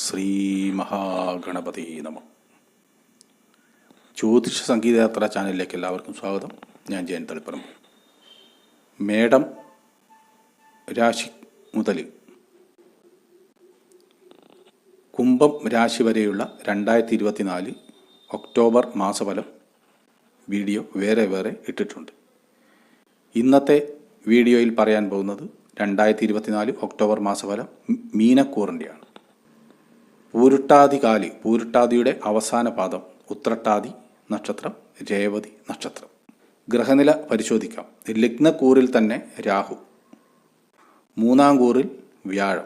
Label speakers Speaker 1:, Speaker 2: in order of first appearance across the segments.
Speaker 1: ശ്രീ മഹാഗണപതി നമ. ജ്യോതിഷ സംഗീതയാത്ര ചാനലിലേക്ക് എല്ലാവർക്കും സ്വാഗതം. ഞാൻ ജയൻ തളിപ്പറമ്പ്. മേടം രാശി മുതൽ കുംഭം രാശി വരെയുള്ള രണ്ടായിരത്തി ഇരുപത്തിനാല് ഒക്ടോബർ മാസഫലം വീഡിയോ വേറെ വേറെ ഇട്ടിട്ടുണ്ട്. ഇന്നത്തെ വീഡിയോയിൽ പറയാൻ പോകുന്നത് രണ്ടായിരത്തി ഇരുപത്തിനാല് ഒക്ടോബർ മാസഫലം മീനക്കൂറിന്റെയാണ്. പൂരുട്ടാതി കാലി പൂരുട്ടാതിയുടെ അവസാന പാദം ഉത്രട്ടാതി നക്ഷത്രം രേവതി നക്ഷത്രം. ഗ്രഹനില പരിശോധിക്കാം. ലഗ്നക്കൂറിൽ തന്നെ രാഹു. മൂന്നാം കൂറിൽ വ്യാഴം.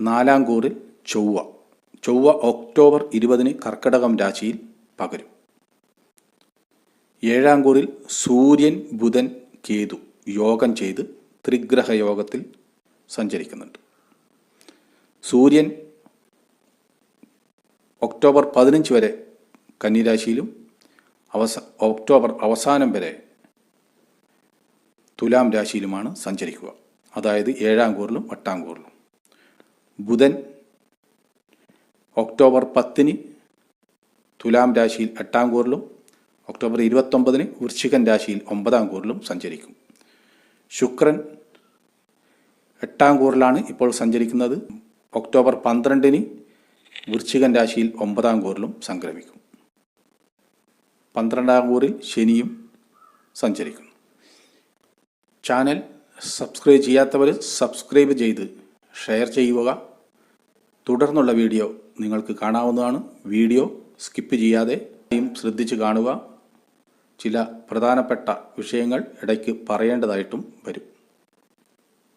Speaker 1: നാലാം കൂറിൽ ചൊവ്വ. ചൊവ്വ ഒക്ടോബർ ഇരുപതിന് കർക്കടകം രാശിയിൽ പകരും. ഏഴാം കൂറിൽ സൂര്യൻ ബുധൻ കേതു യോഗം ചെയ്ത് ത്രിഗ്രഹയോഗത്തിൽ സഞ്ചരിക്കുന്നുണ്ട്. സൂര്യൻ ഒക്ടോബർ പതിനഞ്ച് വരെ കന്നിരാശിയിലും അവസ ഒക്ടോബർ അവസാനം വരെ തുലാം രാശിയിലുമാണ് സഞ്ചരിക്കുക. അതായത് ഏഴാം കൂറിലും എട്ടാം കൂറിലും. ബുധൻ ഒക്ടോബർ പത്തിന് തുലാം രാശിയിൽ എട്ടാം കൂറിലും ഒക്ടോബർ ഇരുപത്തൊമ്പതിന് വൃശ്ചികൻ രാശിയിൽ ഒമ്പതാം കൂറിലും സഞ്ചരിക്കും. ശുക്രൻ എട്ടാം കൂറിലാണ് ഇപ്പോൾ സഞ്ചരിക്കുന്നത്. ഒക്ടോബർ പന്ത്രണ്ടിന് വൃശ്ചികൻ രാശിയിൽ ഒമ്പതാം കൂറിലും സംക്രമിക്കും. പന്ത്രണ്ടാം കൂറിൽ ശനിയും സഞ്ചരിക്കും. ചാനൽ സബ്സ്ക്രൈബ് ചെയ്യാത്തവർ സബ്സ്ക്രൈബ് ചെയ്ത് ഷെയർ ചെയ്യുക. തുടർന്നുള്ള വീഡിയോ നിങ്ങൾക്ക് കാണാവുന്നതാണ്. വീഡിയോ സ്കിപ്പ് ചെയ്യാതെ ശ്രദ്ധിച്ച് കാണുക. ചില പ്രധാനപ്പെട്ട വിഷയങ്ങൾ ഇടയ്ക്ക് പറയേണ്ടതായിട്ടും വരും.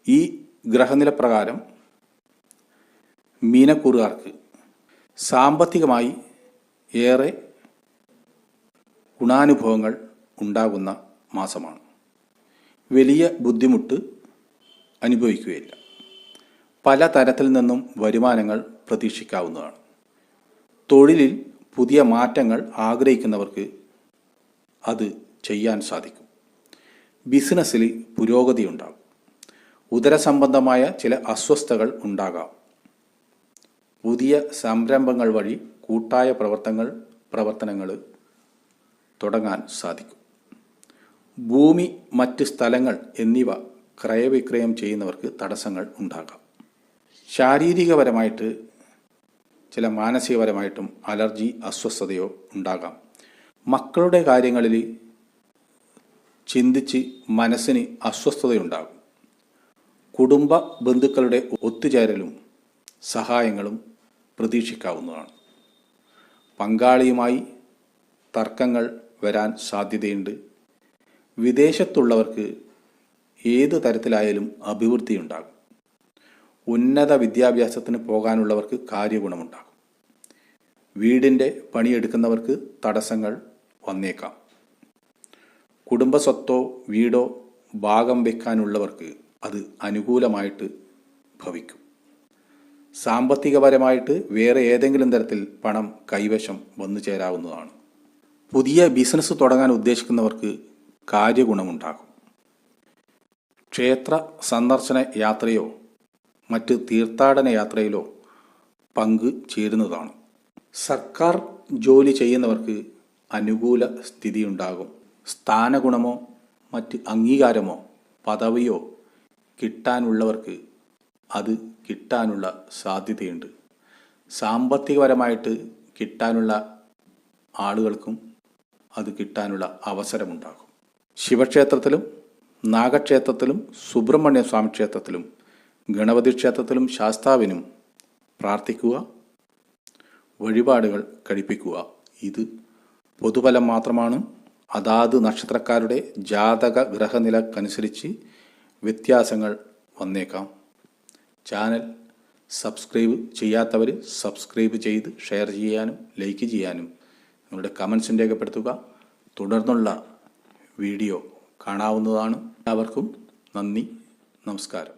Speaker 1: ഈ ഗ്രഹനില പ്രകാരം മീനക്കൂറുകാർക്ക് സാമ്പത്തികമായി ഏറെ ഗുണാനുഭവങ്ങൾ ഉണ്ടാകുന്ന മാസമാണ്. വലിയ ബുദ്ധിമുട്ട് അനുഭവിക്കുകയില്ല. പല തരത്തിൽ നിന്നും വരുമാനങ്ങൾ പ്രതീക്ഷിക്കാവുന്നതാണ്. തൊഴിലിൽ പുതിയ മാറ്റങ്ങൾ ആഗ്രഹിക്കുന്നവർക്ക് അത് ചെയ്യാൻ സാധിക്കും. ബിസിനസ്സിൽ പുരോഗതി ഉണ്ടാകും ഉദരസംബന്ധമായ ചില അസ്വസ്ഥതകൾ ഉണ്ടാകാം. പുതിയ സംരംഭങ്ങൾ വഴി കൂട്ടായ പ്രവർത്തനങ്ങൾ പ്രവർത്തനങ്ങൾ തുടങ്ങാൻ സാധിക്കും. ഭൂമി മറ്റ് സ്ഥലങ്ങൾ എന്നിവ ക്രയവിക്രയം ചെയ്യുന്നവർക്ക് തടസ്സങ്ങൾ ഉണ്ടാകാം. ശാരീരികപരമായിട്ട് ചില മാനസികപരമായിട്ടും അലർജി അസ്വസ്ഥതയോ ഉണ്ടാകാം. മക്കളുടെ കാര്യങ്ങളിൽ ചിന്തിച്ച് മനസ്സിന് അസ്വസ്ഥതയുണ്ടാകും. കുടുംബ ബന്ധുക്കളുടെ ഒത്തുചേരലും സഹായങ്ങളും പ്രതീക്ഷിക്കാവുന്നതാണ്. പങ്കാളിയുമായി തർക്കങ്ങൾ വരാൻ സാധ്യതയുണ്ട്. വിദേശത്തുള്ളവർക്ക് ഏത് തരത്തിലായാലും അഭിവൃദ്ധി ഉണ്ടാകും ഉന്നത വിദ്യാഭ്യാസത്തിന് പോകാനുള്ളവർക്ക് കാര്യഗുണമുണ്ടാകും. വീടിന്റെ പണിയെടുക്കുന്നവർക്ക് തടസ്സങ്ങൾ വന്നേക്കാം. കുടുംബസ്വത്തോ വീടോ ഭാഗം വയ്ക്കാനുള്ളവർക്ക് അത് അനുകൂലമായിട്ട് ഭവിക്കും. സാമ്പത്തികപരമായിട്ട് വേറെ ഏതെങ്കിലും തരത്തിൽ പണം കൈവശം വന്നു ചേരാവുന്നതാണ്. പുതിയ ബിസിനസ് തുടങ്ങാൻ ഉദ്ദേശിക്കുന്നവർക്ക് കാര്യഗുണമുണ്ടാകും. ക്ഷേത്ര സന്ദർശന യാത്രയോ മറ്റ് തീർത്ഥാടന യാത്രയിലോ പങ്ക് ചേരുന്നതാണ്. സർക്കാർ ജോലി ചെയ്യുന്നവർക്ക് അനുകൂല സ്ഥിതി ഉണ്ടാകും സ്ഥാനഗുണമോ മറ്റ് അംഗീകാരമോ പദവിയോ കിട്ടാനുള്ളവർക്ക് അത് കിട്ടാനുള്ള സാധ്യതയുണ്ട്. സാമ്പത്തികപരമായിട്ട് കിട്ടാനുള്ള ആളുകൾക്കും അത് കിട്ടാനുള്ള അവസരമുണ്ടാകും. ശിവക്ഷേത്രത്തിലും നാഗക്ഷേത്രത്തിലും സുബ്രഹ്മണ്യ സ്വാമി ക്ഷേത്രത്തിലും ഗണപതി ക്ഷേത്രത്തിലും ശാസ്താവിനും പ്രാർത്ഥിക്കുക വഴിപാടുകൾ കഴിപ്പിക്കുക. ഇത് പൊതുഫലം മാത്രമാണ്. അതാത് നക്ഷത്രക്കാരുടെ ജാതക ഗ്രഹനിലക്കനുസരിച്ച് വ്യത്യാസങ്ങൾ വന്നേക്കാം. ചാനൽ സബ്സ്ക്രൈബ് ചെയ്യാത്തവർ സബ്സ്ക്രൈബ് ചെയ്ത് ഷെയർ ചെയ്യാനും ലൈക്ക് ചെയ്യാനും നിങ്ങളുടെ കമൻസും രേഖപ്പെടുത്തുക. തുടർന്നുള്ള വീഡിയോ കാണാവുന്നതാണ്. എല്ലാവർക്കും നന്ദി നമസ്കാരം.